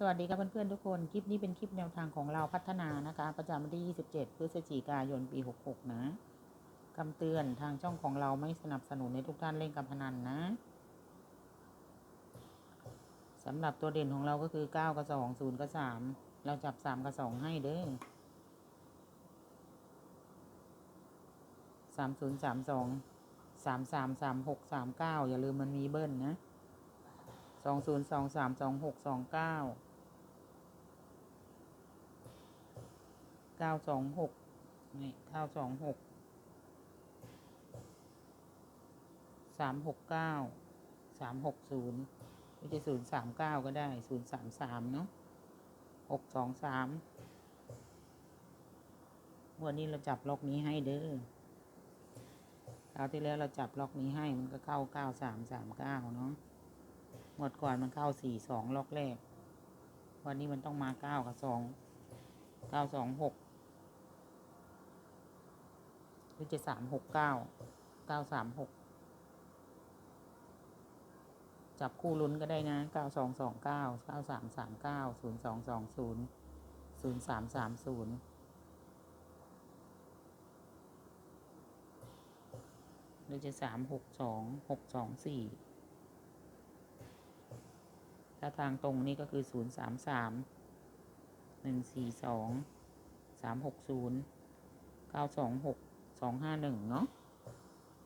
สวัสดีครับเพื่อนๆทุกคน คลิปนี้เป็นคลิปแนวทางของเราพัฒนานะคะ ประจำวันที่ 27 พฤศจิกายน ปี 66 นะคำเตือนทางช่องของเราไม่สนับสนุนในทุกท่านเล่นการพนันนะสำหรับตัวเด่นของเราก็คือ 9 กับ 2 0 กับ 3 เราจับ 3 กับ 2 ให้เด้อ3 0 3 2 3 3 3 6 3 9 อย่าลืมมันมีเบิ้ลนะสองศูนย์สองสามสองหกสองเก้า เก้าเก้าสองหกนี่เก้าสองหกสามหกเก้าสามหกศูนย์ไม่ใช่ศูนย์สามเก้าก็ได้ศูนย์สามสามเนาะหกสองสามวันนี้เราจับล็อกนี้ให้เด้อคราวที่แล้วเราจับล็อกนี้ให้มันก็เข้าเก้าสามสามเก้าเนาะหมดก่อนมันเข้าสี่สองล็อกแรก วันนี้มันต้องมาเก้ากับสองเก้าสองหก หรือจะสามหกเก้าเก้าสามหกจับคู่ลุ้นก็ได้นะเก้าสองสองเก้าเก้าสามสามเก้าศูนย์สองสองศูนย์ศูนย์สามสามศูนย์หรือจะสามหกสองหกสองสี่ถ้าทางตรงนี่ก็คือศูนย์สามสามหนึ่งสี่สองสามหกศูนย์เก้าสองหก สองห้าหนึ่งเนาะ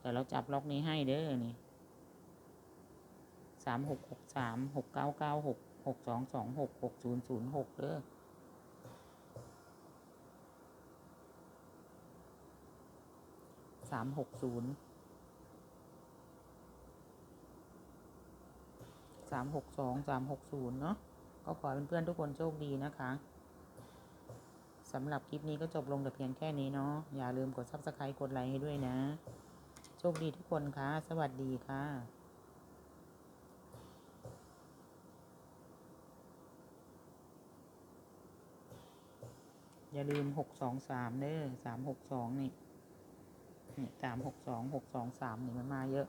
แต่เราจับล็อกนี้ให้เด้อนี่สามหกหกสามหกเก้าเก้าหกหกสองสองหกหกศูนย์ศูนย์หกเด้อสามหกศูนย์สามหกสองสามหกศูนย์เนาะก็ขอให้เพื่อนทุกคนโชคดีนะคะ สำหรับคลิปนี้ก็จบลงแต่เพียงแค่นี้เนาะอย่าลืมกด subscribe กดไลค์ให้ด้วยนะ โชคดีทุกคนคะสวัสดีค่ะอย่าลืมหกสองสามเด้อสามหกสองนี่นี่สามหกสองหกสองสามนี่มันมาเยอะ